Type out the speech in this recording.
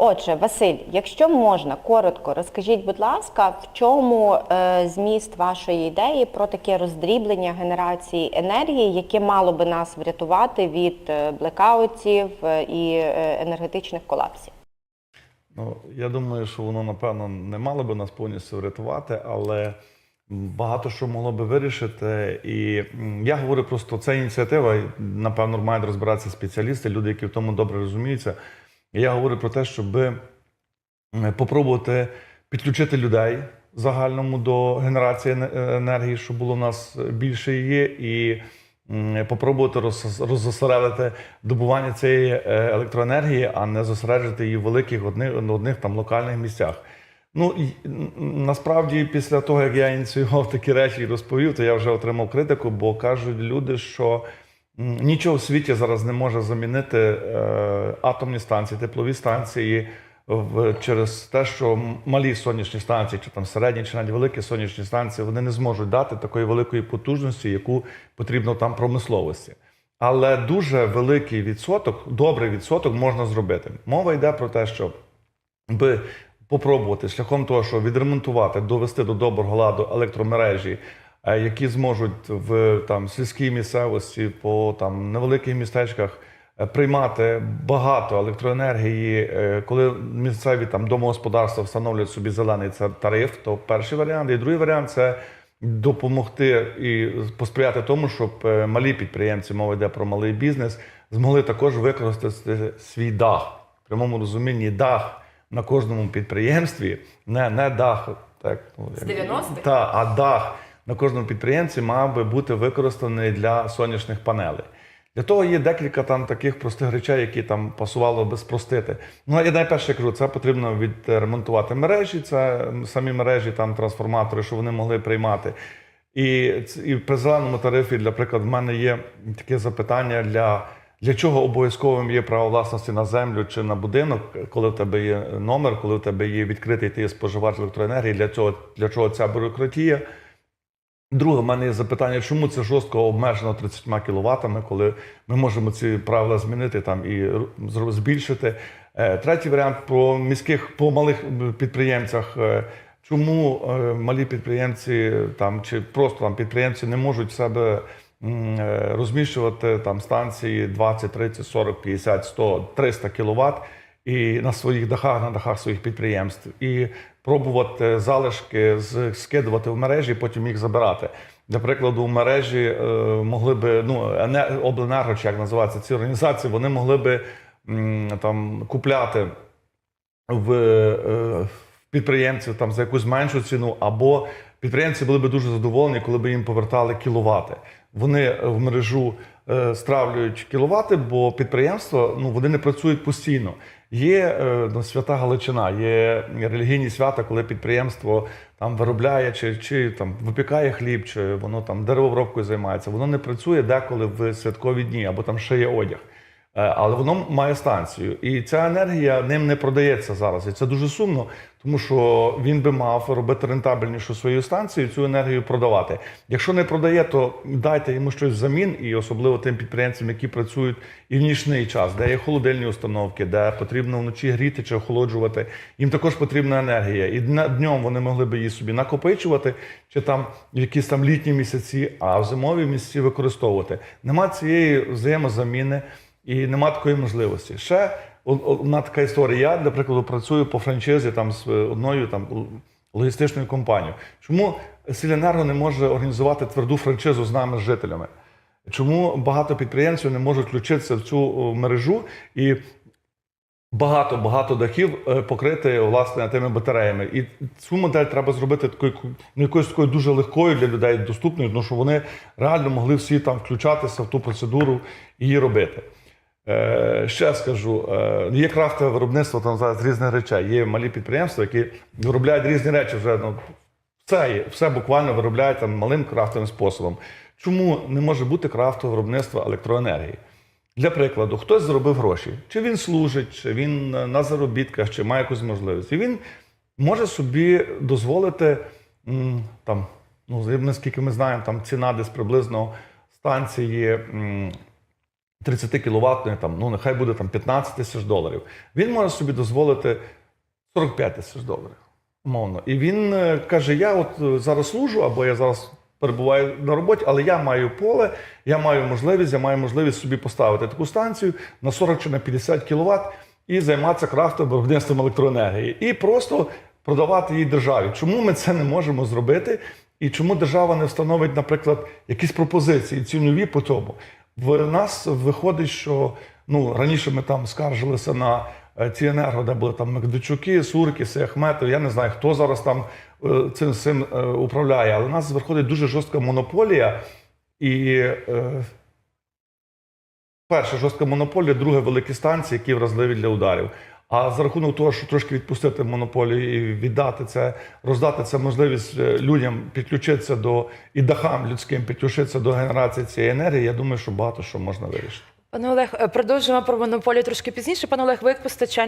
Отже, Василь, якщо можна, коротко розкажіть, будь ласка, в чому е, зміст вашої ідеї про таке роздріблення генерації енергії, яке мало би нас врятувати від е, блекаутів е, і е, енергетичних колапсів? Ну, я думаю, що воно, напевно, не мало би нас повністю врятувати, але багато що могло би вирішити. І я говорю просто, це ініціатива, напевно, мають розбиратися спеціалісти, люди, які в тому добре розуміються. Я говорю про те, щоб м, попробувати підключити людей загальному до генерації енергії, щоб було у нас більше її, і попробувати роз- роззосередити добування цієї е, електроенергії, а не зосереджувати її в великих одних, одних там локальних місцях. Ну і, насправді, після того, як я ініціював такі речі і розповів, то я вже отримав критику, бо кажуть люди, що нічого в світі зараз не може замінити е, атомні станції, теплові станції в, через те, що малі сонячні станції, чи там середні, чи навіть великі сонячні станції, вони не зможуть дати такої великої потужності, яку потрібно там промисловості. Але дуже великий відсоток, добрий відсоток можна зробити. Мова йде про те, що би попробувати шляхом того, що відремонтувати, довести до доброго ладу електромережі, які зможуть в там сільській місцевості по там невеликих містечках е, приймати багато електроенергії, е, коли місцеві там домогосподарства встановлюють собі зелений це тариф, то перший варіант. І другий варіант це допомогти і посприяти тому, щоб е, малі підприємці, мова йде про малий бізнес, змогли також використати свій дах в прямому розумінні дах на кожному підприємстві, не, не дах, так ну, З 90-х? Та, а дах на кожному підприємці мав би бути використаний для сонячних панелей. Для того є декілька там таких простих речей, які там пасувало би спростити. Ну, я найперше кажу, це потрібно відремонтувати мережі, це самі мережі, там трансформатори, що вони могли приймати. І, і при зеленому тарифі, для прикладу, в мене є таке запитання для, для чого обов'язковим є право власності на землю чи на будинок, коли в тебе є номер, коли в тебе є відкритий ти є споживач електроенергії, для цього для чого ця бюрократія? Друге, в мене є запитання, чому це жорстко обмежено 30 кіловатами, коли ми можемо ці правила змінити там і збільшити. Е, Третій варіант про міських по малих підприємцях. Е, Чому е, малі підприємці там чи просто там підприємці не можуть в себе розміщувати там станції 20, 30, 40, 50, 100, 300 кіловат і на своїх дахах, на дахах своїх підприємств, і пробувати залишки скидувати в мережі, потім їх забирати. Для прикладу, в мережі е, могли би ну обленерго, чи як називаються ці організації, вони могли би там купляти в е, підприємців там за якусь меншу ціну, або підприємці були б дуже задоволені, коли б їм повертали кіловати. Вони в мережу е, стравлюють кіловати, бо підприємства ну вони не працюють постійно. Є е, ну, свята Галичина, є релігійні свята, коли підприємство там виробляє чи, чи там випікає хліб, чи воно там деревообробкою займається. Воно не працює деколи в святкові дні, або там ще є одяг. Е, Але воно має станцію, і ця енергія ним не продається зараз. І це дуже сумно, тому що він би мав робити рентабельнішу свою станцію, цю енергію продавати. Якщо не продає, то дайте йому щось взамін, і особливо тим підприємцям, які працюють і в нічний час, де є холодильні установки, де потрібно вночі гріти чи охолоджувати. Їм також потрібна енергія. І днем вони могли би її собі накопичувати, чи там якісь там літні місяці, а в зимові місяці використовувати. Нема цієї взаємозаміни. І нема такої можливості. Ще одна така історія. Я, для прикладу, працюю по франшизі там з е, одною там логістичною компанією. Чому Сіленерго не може організувати тверду франшизу з нами, з жителями? Чому багато підприємців не можуть включитися в цю мережу і багато багато дахів е, покрити власне тими батареями? І цю модель треба зробити такою ну, якоюсь такою дуже легкою для людей, доступною, тому що вони реально могли всі там включатися в ту процедуру і її робити. Е, ще скажу, е, є крафтове виробництво там зараз різних речей. Є малі підприємства, які виробляють різні речі вже ну, все, все буквально виробляють там малим крафтовим способом. Чому не може бути крафтове виробництво електроенергії? Для прикладу, хтось заробив гроші, чи він служить, чи він на заробітках, чи має якусь можливість. І він може собі дозволити там, ну, наскільки ми знаємо, там ціна десь приблизно станції 30 кіловатної, там, ну нехай буде там 15 тисяч доларів. Він може собі дозволити 45 тисяч доларів, умовно. І він е, каже: я от е, зараз служу, або я зараз перебуваю на роботі, але я маю поле, я маю можливість, я маю можливість собі поставити таку станцію на 40 чи на 50 кіловат і займатися крафтовим виробництвом електроенергії. І просто продавати її державі. Чому ми це не можемо зробити? І чому держава не встановить, наприклад, якісь пропозиції цінові по тому? В нас виходить, що ну раніше ми там скаржилися на е, ці енерго, де були там Мегдичуки, Суркіси, Ахметов. Я не знаю, хто зараз там е, цим цим е, управляє, але в нас виходить дуже жорстка монополія і. Перше, жорстка монополія, друге великі станції, які вразливі для ударів. А за рахунок того, що трошки відпустити монополію і віддати це, роздати це можливість е, людям підключитися до і дахам людським підключитися до генерації цієї енергії, я думаю, що багато що можна вирішити. Пане Олег, е, продовжимо про монополію трошки пізніше. Пане Олег, ви як постачальник